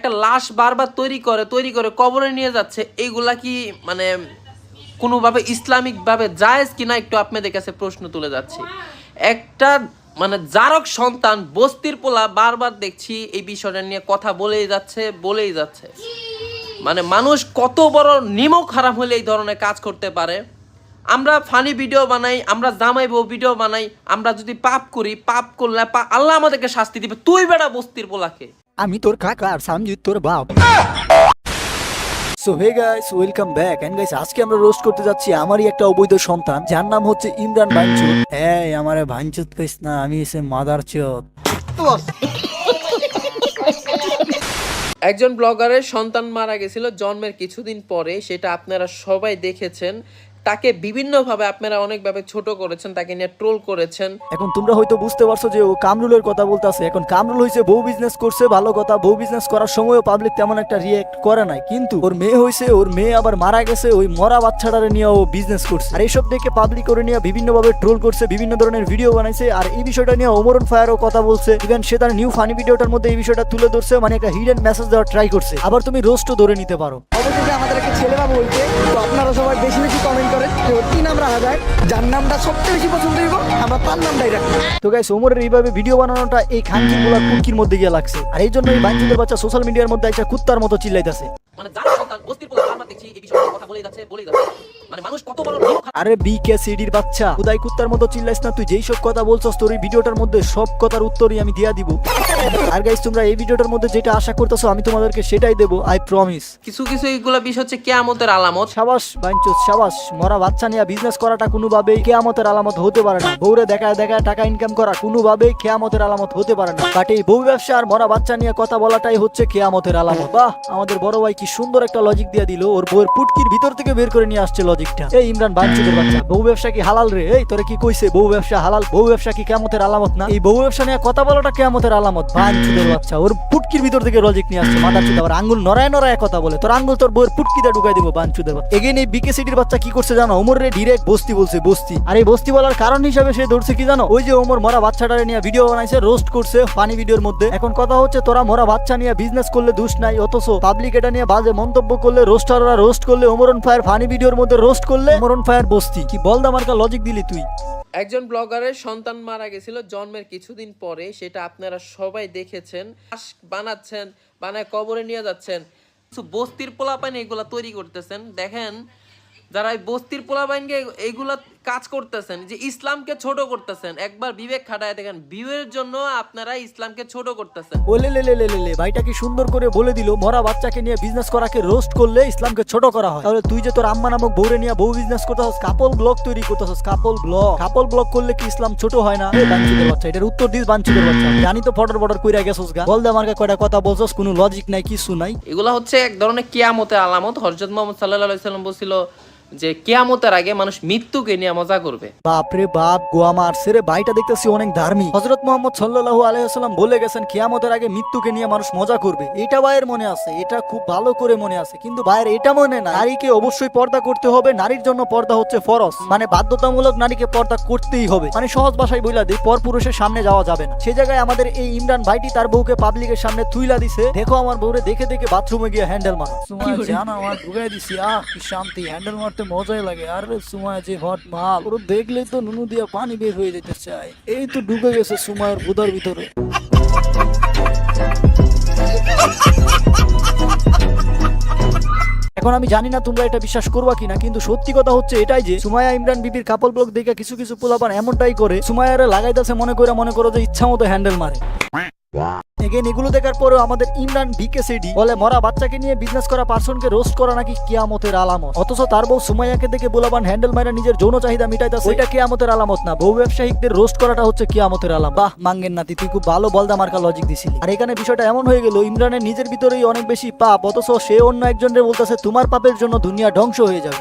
একটা লাশ বারবার তৈরি করে তৈরি করে কবরে নিয়ে যাচ্ছে এইগুলা কি মানে কোনোভাবে ইসলামিকভাবে জায়েজ কিনা একটু আপনাদের কাছে প্রশ্ন তুলে যাচ্ছে। একটা মানে জারক সন্তান বস্তির পোলা বারবার দেখছি এই বিষয়টা নিয়ে কথা বলেই যাচ্ছে বলেই যাচ্ছে। মানে মানুষ কত বড় নিমক খারাপ হলে এই ধরনের কাজ করতে পারে। আমরা ফানি ভিডিও বানাই, আমরা জামাই বউ ভিডিও বানাই, আমরা যদি পাপ করি, পাপ করলে আল্লাহ আমাদেরকে শাস্তি দিবে। তুই বেড়া বস্তির পোলাকে। আমি তোর কাকা আর সামজিৎ তোর বাপ। So hey guys welcome back and guys আজকে আমরা রোস্ট করতে যাচ্ছি আমারই একটা অবৈধ সন্তান যার নাম হচ্ছে ইমরান ভাঞ্চুত হ্যাঁ আমারে ভাঞ্চুত কইস না আমি এসে মাদার চোদ। একজন ব্লগারের সন্তান মারা গেছিল জন্মের কিছুদিন পরে সেটা আপনারা সবাই দেখেছেন। তাকে বিভিন্নভাবে আপনারা অনেকভাবে ছোট করেছেন তাকে নিয়ে ট্রোল করেছেন। এখন তোমরা হয়তো বুঝতে পারছ যে ও কামরুলের কথা বলতেছে। এখন কামরুল হইছে বউ বিজনেস করছে ভালো কথা। বউ বিজনেস করার সময়ও পাবলিক তেমন একটা রিয়েক্ট করে নাই। কিন্তু ওর মেয়ে হইছে ওর মেয়ে আবার মারা গেছে ওই মরা বাচ্চাটারে নিয়ে ও বিজনেস করছে। আর এইসব দেখে পাবলিক করে নিয়ে বিভিন্নভাবে ট্রোল করছে বিভিন্ন ধরনের ভিডিও বানাইছে। আর এই বিষয়টা নিয়ে ওমরন ফায়ারও কথা বলছে। ইভেন সে তার নিউ ফানি ভিডিওটার মধ্যে এই বিষয়টা তুলে ধরছে মানে একটা হিডেন মেসেজ দেওয়ার ট্রাই করছে। আবার তুমি রোস্টও ধরে নিতে পারো। অবশেষে আমাদের একটা ছেলে বাবু হইছে তো আপনারা সবাই বেশি বেশি কমেন্ট করেন যে ওর কি নাম রাখা যায় যার নামটা সবচেয়ে বেশি পছন্দ হইব আমরা তার নামটাই রাখি। তো গাইস ওমরের এইভাবে ভিডিও বানানোটা এই খানকি গুলা কুকির মধ্যে গিয়ে লাগছে। আর এই জন্য এই বাঞ্চুদের বাচ্চা সোশ্যাল মিডিয়ার মধ্যে একটা কুত্তার মতো চিল্লাইতেছে। মানে যারা সন্তান বস্তির পোলা বারবার দেখছি এই বিষয়ে কথা বলে যাচ্ছে বলে যাচ্ছে। মানে মানুষ কত বড় আরে বি কে সিডির বাচ্চা খুদাই কুত্তার মতো চিল্লাইস না তুই যেই সব কথা বলছস তোর এই ভিডিওটার মধ্যে সব কথার উত্তরই আমি দিয়া দিব। আর গাইস তোমরা এই ভিডিওটার মধ্যে যেটা আশা করতেছো আমি তোমাদেরকে সেটাই দেবো আই প্রমিস কিছু কিছু এইগুলা বিষয় হচ্ছে কেয়ামতের আলামত। সাবাস বাঞ্চুস সাবাস মরা বাচ্চা নিয়ে বিজনেস করাটা কোনোভাবেই কেয়ামতের আলামত হতে পারে না। বউরে দেখায় দেখায় টাকা ইনকাম করা কোনোভাবেই কেয়ামতের আলামত হতে পারে না। বাট এই বউ ব্যবসা আর মরা বাচ্চা নিয়ে কথা বলাটাই হচ্ছে কেয়ামতের আলামত। বাহ আমাদের বড় ভাই কি সুন্দর একটা লজিক দিয়ে দিল। ওর বউয়ের পুটকির ভিতর থেকে বের করে নিয়ে আসছে লজিকটা এই ইমরান ব্যবসা কি হালাল রে? এই, তোরে কি কইছে ব্যবসা হালাল? ব্যবসা কি কেয়ামতের আলামত না? এই ব্যবসা নিয়ে কথা বলাটা কেয়ামতের আলামত। ওর পুটকির ভিতর থেকে লজিক নিয়ে আসছে আবার। আঙ্গুল নড়ায় নড়ায় কথা বলে। তোর আঙ্গুল তোর ঢুকাই দিব বাঞ্চুদের বাচ্চা এগেন এই বাচ্চা কি করছে জানো? ওমর রে ডিরেক্ট বস্তি বলছে, বস্তি। আর এই বস্তি বলার কারণ হিসাবে সে ধরছে কি জানো? ওই যে ওমর মরা বাচ্চাটারে নিয়ে ভিডিও বানাইছে রোস্ট করছে ফানি ভিডিওর মধ্যে। এখন কথা হচ্ছে, তোরা মরা বাচ্চা নিয়ে বিজনেস করলে দুষ নাই, অথচ পাবলিক এটা নিয়ে বাজে মন্তব্য করলে রোস্টাররা রোস্ট করলে ওমরন ফায়ার ফানি ভিডিওর মধ্যে রোস্ট করলে ওমরন ফায়ার বস্তি। কি বলদা মার্কা লজিক দিলি তুই? একজন ব্লগারের সন্তান মারা গেছিল জন্মের কিছুদিন পরে, সেটা আপনারা সবাই দেখেছেন। বানাচ্ছেন, বানায় কবরে নিয়ে যাচ্ছেন। কিছু বস্তির পোলাপাইন এগুলা তৈরি করতেছেন। দেখেন, যারা এই বস্তির পোলাপাইনকে এইগুলা কাজ করতেছেন যে ইসলামকে ছোট করতেছেন। একবার বিবেক খাটায় দেখেন বিয়ের জন্য আপনারা ইসলামকে ছোট করতেছেন। ওলে লে লে লে লে লে ভাইটা কি সুন্দর করে বলে দিল মরা বাচ্চাকে নিয়ে বিজনেস করাকে রোস্ট করলে ইসলামকে ছোট করা হয়। তাহলে তুই যে তোর আম্মা নামক বউরে নিয়ে বউ বিজনেস করতেছস কাপল ব্লগ তৈরি করতেছস কাপল ব্লক কাপল ব্লক করলে কি ইসলাম ছোট হয় না? এই বাঞ্চুদের বাচ্চা এটার উত্তর দিস বাঞ্চুদের বাচ্চা। জানি তো ফটর ফটর কইরা গেছস গা। বল দে আমার কয়টা কথা বলছস কোনো লজিক নাই কিছু নাই। এগুলা হচ্ছে এক ধরনের কেয়ামতের আলামত। হরজত মোহাম্মদ সাল্লাহ সাল্লাম বলছিল যে কেয়ামতের আগে মানুষ মৃত্যুকে নিয়ে মজা করবে। বাপরে বাপ গোয়া মারছে রে। ভাইটা দেখতেছি অনেক ধার্মিক হজরত মোহাম্মদ সাল্লাল্লাহু আলাইহি বলে গেছেন কিয়ামতের আগে মৃত্যুকে নিয়ে মানুষ মজা করবে। এটা ভাইয়ের মনে আছে এটা খুব ভালো করে মনে আছে। কিন্তু ভাইয়ের এটা মনে না নারীকে অবশ্যই পর্দা করতে হবে। নারীর জন্য পর্দা হচ্ছে ফরজ। মানে বাধ্যতামূলক নারীকে পর্দা করতেই হবে। মানে সহজ ভাষায় বইলা দিই পর পুরুষের সামনে যাওয়া যাবে না। সে জায়গায় আমাদের এই ইমরান ভাইটি তার বউকে পাবলিকের সামনে তুইলা দিছে। দেখো আমার বউরে দেখে দেখে বাথরুমে গিয়ে হ্যান্ডেল মারো। জানা আমার ঢুকাই দিছি। আহ কি শান্তি। হ্যান্ডেল মারতে মজাই লাগে। আর সুমায় যে হট মাল, ওর দেখলে তো নুনু দিয়া পানি বের হয়ে যেতে চায়। এই তো ঢুকে গেছে সুমায়ের বুদার ভিতরে। এখন আমি জানি না তোমরা এটা বিশ্বাস করবা কিনা, কিন্তু সত্যি কথা হচ্ছে এটাই যে সুমায়া ইমরান বিবির কাপল ব্লগ দেখে কিছু কিছু পোলাপান এমনটাই করে সুমায়ারে লাগাইতেছে মনে করে মনে করো যে ইচ্ছা মতো হ্যান্ডেল মারে। এগেন, এগুলো দেখার পরেও আমাদের ইমরান ভিকে সিডি বলে, মরা বাচ্চাকে নিয়ে বিজনেস করা পার্সনকে রোস্ট করা নাকি কিয়ামতের আলামত? অথচ তার বউ সুমাইয়াকে দেখে বলাবান হ্যান্ডেল মারা নিজের যৌন চাহিদা মিটাইতেছে। ওইটা কিয়ামতের আলামত না। বউ ব্যবসায়িকদের রোস্ট করাটা হচ্ছে কিয়ামতের আলাম বাহ, মাঙ্গেন নাতি, তুই খুব ভালো বলদা মার্কা লজিক দিছিলি। আর এখানে বিষয়টা এমন হয়ে গেল, ইমরানের নিজের ভিতরেই অনেক বেশি পাপ, অথচ সে অন্য একজনের বলতেছে, তোমার পাপের জন্য দুনিয়া ধ্বংস হয়ে যাবে।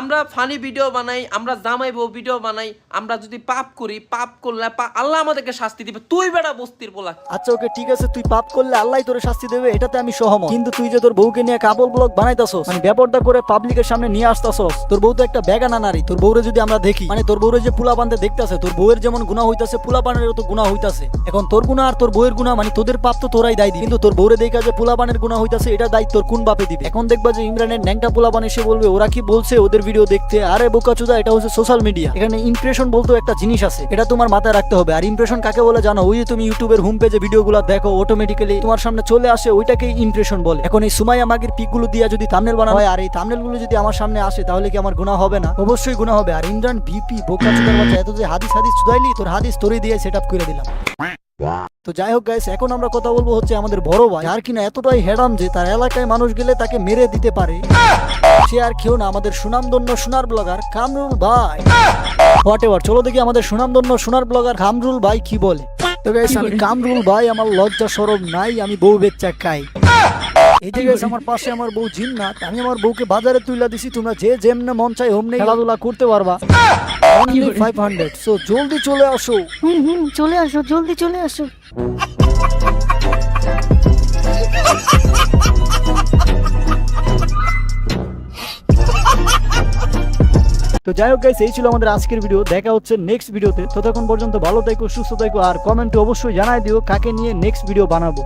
আমরা ফানি ভিডিও বানাই, আমরা জামাই বউ ভিডিও বানাই, আমরা যদি পাপ করি, পাপ করলে আল্লাহ আমাদেরকে শাস্তি দিবে। তুই বেটা বস্তির পোলা আচ্ছা ওকে, ঠিক আছে, তুই পাপ করলে আল্লাহ তোরে শাস্তি দেবে, এটাতে আমি সহমত। কিন্তু তুই যে তোর বউকে নিয়ে কাপড় ব্লগ বানাইতাছস মানে ব্যাপারটা করে পাবলিকের সামনে নিয়ে আসতাছস, তোর বউ তো একটা বেগানা নারী, তোর বউরে যদি আমরা দেখি মানে তোর বউরে যে পুলা বান্ধে দেখতাছে, তোর বউয়ের যেমন গুণা হইতাছে পুলা পানের তো গুণা হইতাছে। এখন তোর গুণা আর তোর বউয়ের গুণা মানে তোদের পাপ তো তোরাই দায়। কিন্তু তোর বউরে দেখা যে পুলা পানের গুণা হইতাছে, এটা দায়িত্ব তোর কোন বাপে দিবে? এখন দেখবা যে ইমরানের ন্যাংটা পোলা পান এসে বলবে, ওরা কি বলছে? ওদের ভিডিও দেখতে, আরে বোকাচুদা, এটা হচ্ছে সোশ্যাল মিডিয়া এখানে ইমপ্রেশন বলতে একটা জিনিস আছে, এটা তোমার মাথায় রাখতে হবে। আর ইমপ্রেশন কাকে বলে জানো? ওই তুমি ইউটিউবের হোম পেজে ভিডিওগুলো দেখো অটোমেটিক্যালি তোমার সামনে চলে আসে, ওইটাকেই ইমপ্রেশন বলে। এখন এই সুমাইয়া মাগির পিকগুলো দিয়ে যদি থামনেল বানানো হয়, আর এই থামনেলগুলো যদি আমার সামনে আসে, তাহলে কি আমার গুণা হবে না? অবশ্যই গুণা হবে। আর ইমরান ভিপি বোকাচুদার বাচ্চা, এত যে হাদিস হাদিস চুদাইলি তোর হাদিস তোরে দিয়ে সেট আপ করে দিলাম। তো যাই হোক গাইস এখন আমরা কথা বলব হচ্ছে আমাদের বড় ভাই আর কিনা এতটাই হেডাম যে তার এলাকায় মানুষ গেলে তাকে মেরে দিতে পারে। সে আর কেউ না, আমাদের সুনামধন্য সোনার ব্লগার কামরুল ভাই। হোয়াট এভার চলো দেখি আমাদের সুনামধন্য সোনার ব্লগার কামরুল ভাই কি বলে। তো গাইস আমি কামরুল ভাই, আমার লজ্জা সরব নাই, আমি বউ বেচ্চা খাই। এই যে গাইস আমার পাশে আমার বউ জিন্নাত, আমি আমার বউকে বাজারে তুইলা দিছি, তোমরা যে যেমনে মন চাই হোমনে খেলাধুলা করতে পারবা। অনলি ফাইভ হান্ড্রেড সো জলদি চলে আসো। হুম হুম চলে আসো জলদি চলে আসো। তো যাই হোক গাইস এই ছিল আমাদের আজকের ভিডিও দেখা হচ্ছে নেক্সট ভিডিওতে ততক্ষণ পর্যন্ত ভালো থাকো সুস্থ থাকো আর কমেন্টে অবশ্যই জানাই দিও কাকে নিয়ে নেক্সট ভিডিও বানাবো।